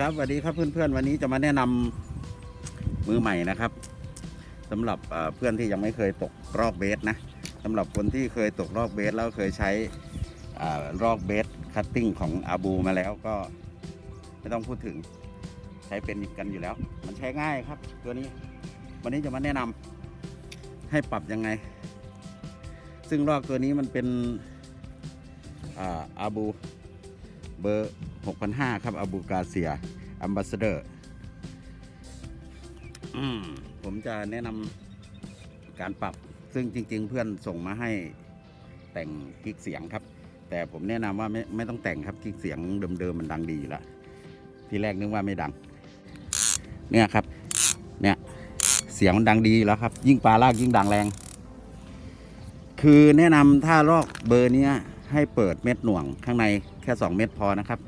ครับสวัสดีครับเพื่อนๆวันนี้จะมาแนะนำมือใหม่นะครับสำหรับเพื่อนที่ยังไม่เคยตกรอกเบสนะสำหรับคนที่เคยตกรอกเบสแล้วเคยใช้รอกเบสคัตติ้งของอาบูมาแล้วก็ไม่ต้องพูดถึงใช้เป็นกันอยู่แล้ว มันใช้ง่ายครับ ตัวนี้วันนี้จะมาแนะนำให้ปรับยังไง ซึ่งรอกตัวนี้มันเป็นอาอาบูเบอร์ 6,500 ครับอาบูกาเซียอัมบาสเดอร์ผมจะแนะนำการปรับซึ่งจริง ๆ เพื่อนส่งมาให้แต่งกิ๊กเสียงครับ แต่ผมแนะนำว่าไม่ไม่ต้องแต่งครับกิ๊กเสียงเดิมๆมันดังดีอยู่แล้วทีแรกนึกว่าไม่ดัง เนี่ยครับ เนี่ยเสียงมันดังดีอยู่แล้วครับ ยิ่งปลาลากยิ่งดังแรง คือแนะนำถ้าลอกเบอร์เนี้ยให้เปิดเม็ดหน่วงข้างในแค่ 2 เม็ดพอนะครับ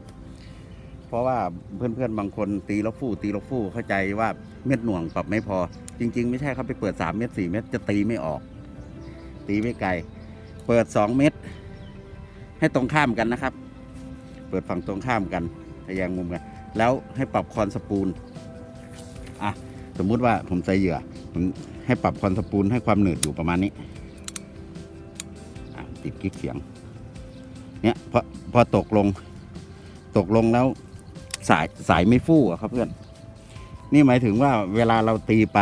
เพราะว่าเพื่อนๆบางคนตีแล้วฟู่ตีแล้วฟู่เข้าใจว่าเม็ดหน่วงปรับไม่พอ จริง ๆ ไม่ใช่ครับไปเปิด 3 เม็ด4เม็ดจะตีไม่ออก ตีไม่ไกล เปิด 2 เม็ดให้ตรงข้ามกันนะครับ เปิดฝั่งตรงข้ามกันทะแยงมุมกัน แล้วให้ปรับคอนสปูลอะสมมุติว่าผมใส่เหยื่อผมให้ปรับคอนสปูลให้ความหนืดอยู่ประมาณนี้ติดกิ๊กเสียงเนี่ยพอพอตกลง ตกลงแล้ว สายสายไม่ฟู่ครับเพื่อน นี่หมายถึงว่าเวลาเราตีไป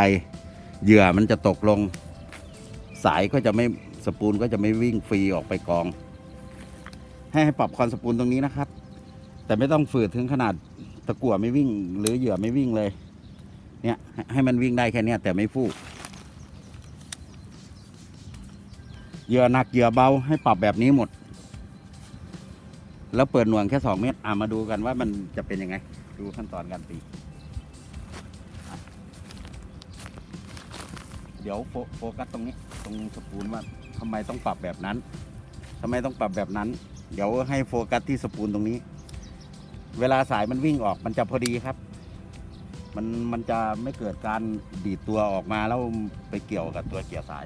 เหยื่อมันจะตกลง สายก็จะไม่สปูลก็จะไม่วิ่งฟรีออกไปกอง ให้ให้ปรับคอนสปูลตรงนี้นะครับ แต่ไม่ต้องฝืดถึงขนาดตะกั่วไม่วิ่ง หรือเหยื่อไม่วิ่งเลย เนี่ยให้มันวิ่งได้แค่เนี้ยแต่ไม่ฟู่เหยื่อหนักเหยื่อเบาให้ปรับแบบนี้หมด แล้วเปิดหน่วงแค่สองเมตรอ่ามาดูกันว่ามันจะเป็นยังไง ดูขั้นตอนการตีเดี๋ยวโฟโฟกัสตรงนี้ตรงสปูลว่าทำไมต้องปรับแบบนั้นทำไมต้องปรับแบบนั้น เดี๋ยวให้โฟกัสที่สปูลตรงนี้ เวลาสายมันวิ่งออกมันจะพอดีครับ มันมันจะไม่เกิดการดีดตัวออกมาแล้วไปเกี่ยวกับตัวเกี่ยวสาย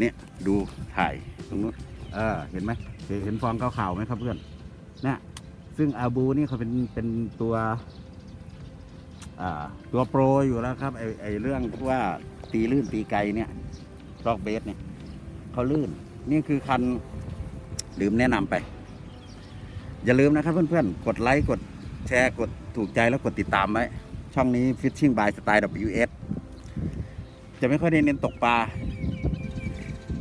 เนี่ยดูถ่ายตรงนู้นเออเห็นไหมเห็นเห็นฟองขาวๆไหมครับเพื่อนเนี่ยซึ่งอาบูนี่เขาเป็นเป็นตัวตัวโปรอยู่แล้วครับไอไอเรื่องที่ว่าตีลื่นตีไกลเนี่ยรอกเบสเนี่ยเขาลื่น นี่คือคันลืมแนะนำไป อย่าลืมนะครับเพื่อนๆ กดไลค์กดแชร์กดถูกใจแล้วกดติดตามไว้ ช่องนี้ Fishing by Style WS จะไม่ค่อยได้เน้นตกปลา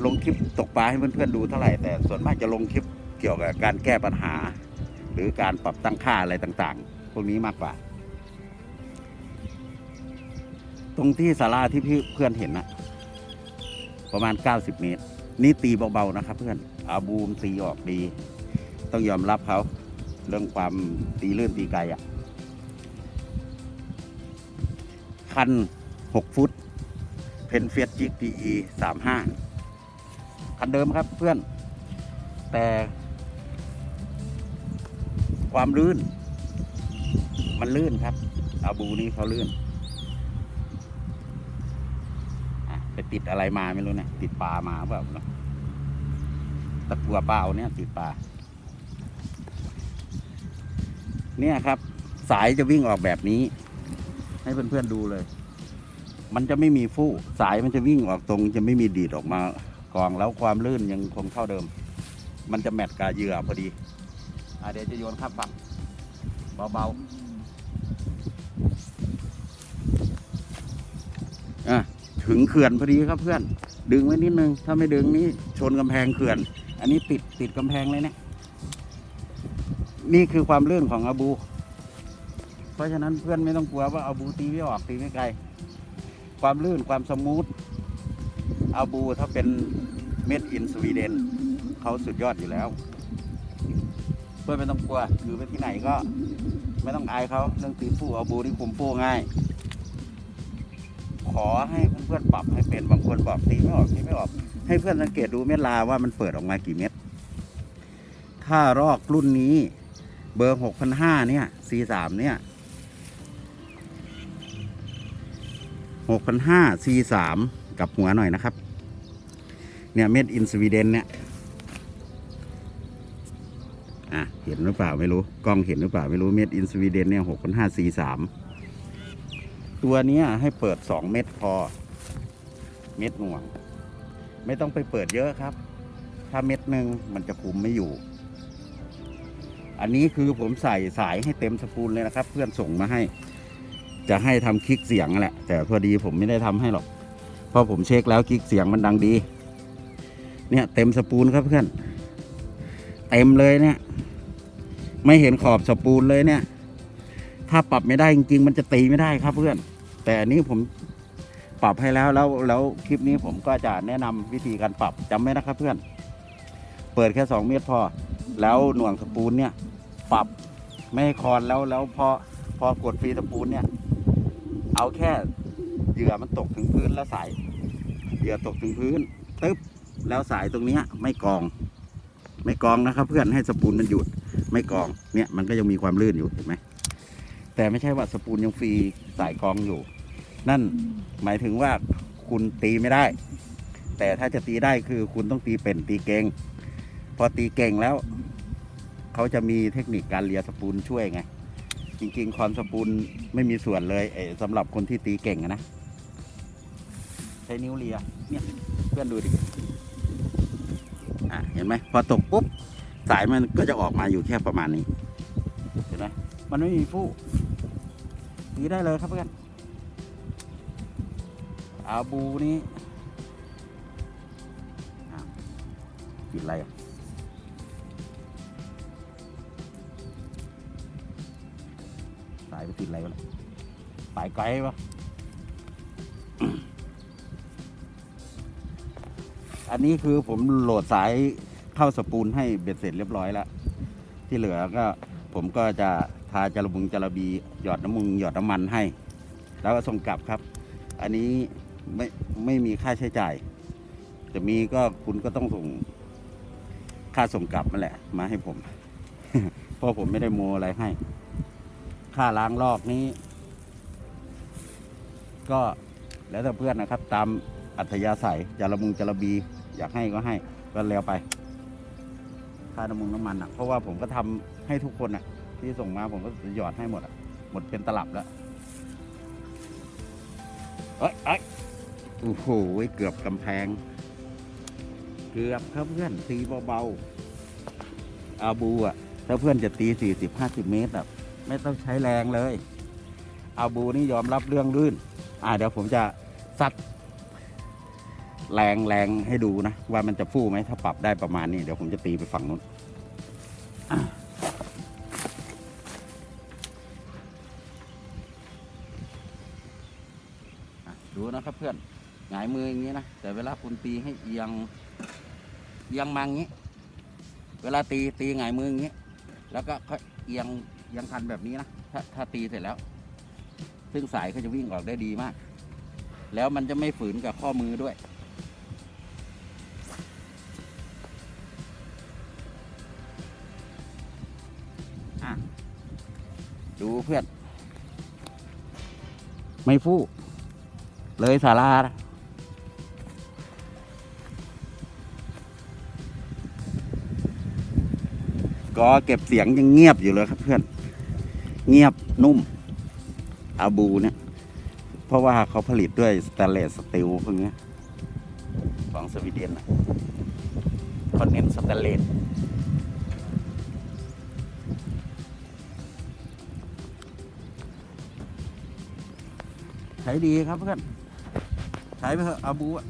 ลงคลิปตกปลาให้เพื่อนๆดูเท่าไหร่แต่ส่วนมากจะลงคลิปเกี่ยวกับการแก้ปัญหา หรือการปรับตั้งค่าอะไรต่างๆ พวกนี้มากกว่า ตรงที่ศาลาที่พี่เพื่อนเห็นนะประมาณ 90 เมตร นี่ตีเบาๆนะครับ เพื่อนอาบูมตีออกดี ต้องยอมรับเขาเรื่องความตีลื่นตีไกลอะ่ะ คัน 6 ฟุต เพนเฟียสจิกดีสามห้า คันเดิมครับเพื่อน แต่ ความลื่น มันลื่นครับ อาบูนี่เขาลื่นไปติดอะไรมาไม่รู้เนี่ยติดปลามาเปล่าเนอะตะกัวเปล่าเนี่ยติดปลาเนี่ยครับ สายจะวิ่งออกแบบนี้ ให้เพื่อนๆดูเลย มันจะไม่มีฟู่สายมันจะวิ่งออกตรง จะไม่มีดีดออกมา กองแล้วความลื่นยังคงเท่าเดิม มันจะแมทกับเหยื่อพอดีอเดี๋ยวจะโยนข้ามฝั่งเบาๆอะถึงเขื่อนพอดีครับเพื่อน ดึงไว้นิดนึง ถ้าไม่ดึงนี่ชนกำแพงเขื่อน อันนี้ติดติดกำแพงเลยเนี่ยนี่คือความลื่นของอาบู เพราะฉะนั้นเพื่อนไม่ต้องกลัวว่าอาบูตีไม่ออกตีไม่ไกล ความลื่นความสมูท อาบูถ้าเป็นเม็ดอินสวีเดนเขาสุดยอดอยู่แล้วเพื่อนไม่ต้องกลัวอยู่ไปที่ไหนก็ไม่ต้องอายเขาเรื่องตีฟูอาบูที่คุมฟูง่าย ขอให้เพื่อนๆปรับให้เป็นบางคนบอกตีไม่ออกตีไม่ออกให้เพื่อนสังเกตดูเม็ดลาว่ามันเปิดออกมากี่เม็ดถ้ารอกรุ่นนี้เบอร์หกพันห้าเนี่ย C สามเนี่ยหกพันห้า C สาม กับหัวหน่อยนะครับ เนี่ยเม็ดอินสวีเดนเนี่ยอะเห็นหรือเปล่าไม่รู้กล้องเห็นหรือเปล่าไม่รู้เม็ดอินสวีเดนเนี่ยหกพันห้า C สามตัวนี้ให้เปิดสองเม็ดพอ เม็ดหน่วง ไม่ต้องไปเปิดเยอะครับ ถ้าเม็ดหนึ่งมันจะคุมไม่อยู่ อันนี้คือผมใส่สายให้เต็มสปูลเลยนะครับ เพื่อนส่งมาให้ จะให้ทำคลิกเสียงแหละ แต่พอดีผมไม่ได้ทำให้หรอก เพราะผมเช็คแล้วคลิกเสียงมันดังดี เนี่ยเต็มสปูลครับเพื่อน เต็มเลยเนี่ย ไม่เห็นขอบสปูลเลยเนี่ย ถ้าปรับไม่ได้จริงๆ มันจะตีไม่ได้ครับเพื่อน แต่อันนี้ผมปรับให้แล้วแล้วแล้วคลิปนี้ผมก็จะแนะนำวิธีการปรับจำไว้นะครับเพื่อน เปิดแค่สองเมตรพอ แล้วหน่วงสปูลเนี่ย ปรับไม่ให้คอนแล้วแล้วพอพอกดฟรีสปูลเนี่ย เอาแค่ เหยื่อมันตกถึงพื้นแล้วสายเหยื่อตกถึงพื้นตึ๊บแล้วสายตรงเนี้ยไม่กอง ไม่กองนะครับ เพื่อนให้สปูลมันหยุดไม่กองเนี่ยมันก็ยังมีความลื่นอยู่เห็นไหมแต่ไม่ใช่ว่าสปูลยังฟรีสายกองอยู่ นั่นหมายถึงว่าคุณตีไม่ได้ แต่ถ้าจะตีได้คือคุณต้องตีเป็นตีเก่งพอตีเก่งแล้ว เขาจะมีเทคนิคการเลียสปูลช่วยไง จริงๆคอนสปูลไม่มีส่วนเลยเอ่อสำหรับคนที่ตีเก่งอะนะใช้นิ้วเลียเนี่ยเพื่อนดูดิอะเห็นไหมพอตกปุ๊บสายมันก็จะออกมาอยู่แค่ประมาณนี้เห็นไหมมันไม่มีฟูกตีได้เลยครับเพื่อนอาบูนี้ปิดอะไรอะสายไปติดอะไรวะสายไกลปะ อันนี้คือผมโหลดสายเข้าสปูลให้เบ็ดเสร็จเรียบร้อยแล้ว ที่เหลือก็ผมก็จะทาจระบุงจระบีหยอดน้ำมึงหยอดน้ำมันให้ แล้วก็ส่งกลับครับ อันนี้ไม่ไม่มีค่าใช้จ่าย จะมีก็คุณก็ต้องส่งค่าส่งกลับมาแหละ มาให้ผมเพราะผมไม่ได้โมอะไรให้ ค่าล้างลอกนี้ ก็แล้วแต่เพื่อนนะครับ ตามอัธยาศัยจระมุงจระบี อยากให้ก็ให้ก็แล้วไป ค่าน้ำมันน้ำมันอะ เพราะว่าผมก็ทำให้ทุกคนอะ ที่ส่งมาผมก็หยอดให้หมดอะ หมดเป็นตลับแล้วเอ้ยเอ้ยโอ้โหเกือบกำแพง เกือบครับเพื่อนตีเบาๆอาบูอะ ถ้าเพื่อนจะตีสี่สิบห้าสิบเมตรอะไม่ต้องใช้แรงเลยอาบูนี่ยอมรับเรื่องลื่น อ่าเดี๋ยวผมจะซัด แรงแรงให้ดูนะ ว่ามันจะฟู่ไหมถ้าปรับได้ประมาณนี้ เดี๋ยวผมจะตีไปฝั่งนู้นดูนะครับเพื่อนหงายมืออย่างนี้นะ แต่เวลาคุณตีให้เอียงเอียงมาอย่างนี้ เวลาตีตีหงายมืออย่างนี้ แล้วก็ค่อยเอียงเอียงคันแบบนี้นะถ้าถ้าตีเสร็จแล้ว ซึ่งสายเขาจะวิ่งออกได้ดีมาก แล้วมันจะไม่ฝืนกับข้อมือด้วย ดูเพื่อน ไม่ฟู่เลยสาราก็เก็บเสียงยังเงียบอยู่เลยครับเพื่อน เงียบนุ่ม อาบูเนี่ย เพราะว่าเขาผลิตด้วยสแตนเลสสตีลพวกนี้ของสวีเดนนะเขาเน้นสแตนเลส ช้ดีครับเพื่อน ใช้ไปเถอะอาบูอะ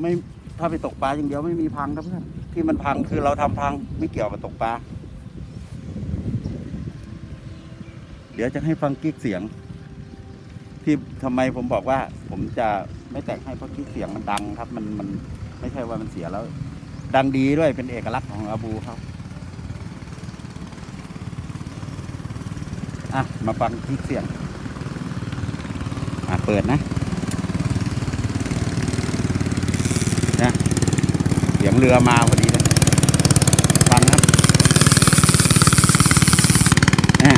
ไม่ถ้าไปตกปลาอย่างเดียวไม่มีพังครับเพื่อน ที่มันพังคือเราทำพังไม่เกี่ยวกับตกปลา เดี๋ยวจะให้ฟังกิ๊กเสียง ที่ทำไมผมบอกว่า ผมจะไม่แต่งให้เพราะกิ๊กเสียงมันดังครับ มันมันไม่ใช่ว่ามันเสียแล้ว ดังดีด้วยเป็นเอกลักษณ์ของอาบูเขาอะมาฟังกิ๊กเสียง อะเปิดนะนะเสียงเรือมาพอดีเลยฟังครับนะ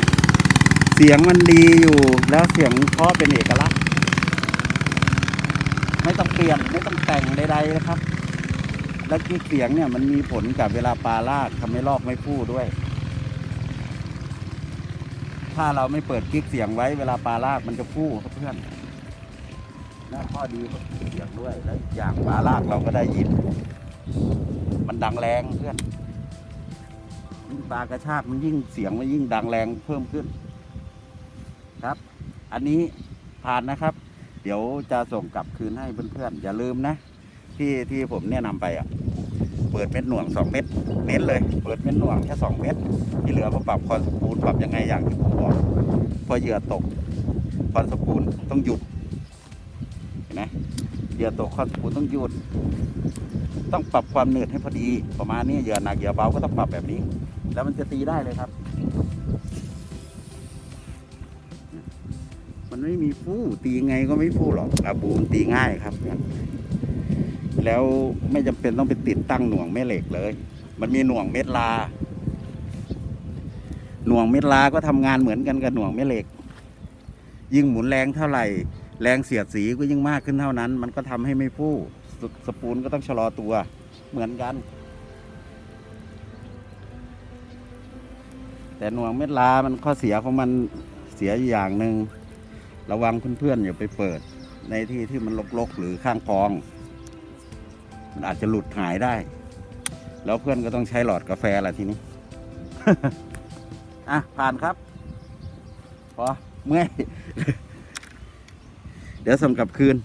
เสียงมันดีอยู่แล้วเสียงเพราะเป็นเอกลักษณ์ ไม่ต้องเปลี่ยนไม่ต้องแต่งใดๆนะครับ แล้วกิ๊กเสียงเนี่ยมันมีผลกับเวลาปลาลากทำให้ลอกไม่พูดด้วยถ้าเราไม่เปิดกิ๊กเสียงไว้เวลาปลาลากมันจะพูดครับเพื่อน น่าข้อดีของเสียงด้วยแล้วอย่างปลาลากเราก็ได้ยิน มันดังแรงเพื่อนยิ่งปลากระชากมันยิ่งเสียงมันยิ่งดังแรงเพิ่มขึ้น ครับ อันนี้ผ่านนะครับ เดี๋ยวจะส่งกลับคืนให้เพื่อนๆอย่าลืมนะ ที่ที่ผมแนะนำไปอะเปิดเม็ดหน่วงสองเม็ดเน้นเลย เปิดเม็ดหน่วงแค่สองเม็ดที่เหลือมาปรับคอนสปูลปรับยังไงอย่างที่ผมบอกพอเหยื่อตกคอนสปูลต้องหยุด ห็นไหมเหยื่อตกคอนสปูต้องหยุด ต้องปรับความเหนืดให้พอดี ประมาณนี้เหยื่อหนักเหยื่อเบาก็ต้องปรับแบบนี้ แล้วมันจะตีได้เลยครับ มันไม่มีฟูตีไงก็ไม่ฟูหรอกอาบูมนตีง่ายครับแล้วไม่จำเป็นต้องไปติดตั้งหน่วงแม่เหล็กเลย มันมีหน่วงเม็ดลา หน่วงเม็ดลาก็ทำงานเหมือนกันกับหน่วงแม่เหล็ก ยิ่งหมุนแรงเท่าไหร่ แรงเสียดสีก็ยิ่งมากขึ้นเท่านั้น มันก็ทำให้ไม่ฟู่สสปูลก็ต้องชะลอตัวเหมือนกัน แต่หน่วงเม็ดลามันข้อเสียของมันเสียอย่างหนึ่งระวังเพื่อนๆอย่าไปเปิด ในที่ที่มันรกๆหรือข้างกอง มันอาจจะหลุดหายได้ แล้วเพื่อนก็ต้องใช้หลอดกาแฟแหละทีนี้ อะ ผ่านครับพอเมื่อย เดี๋ยวสำกับคืน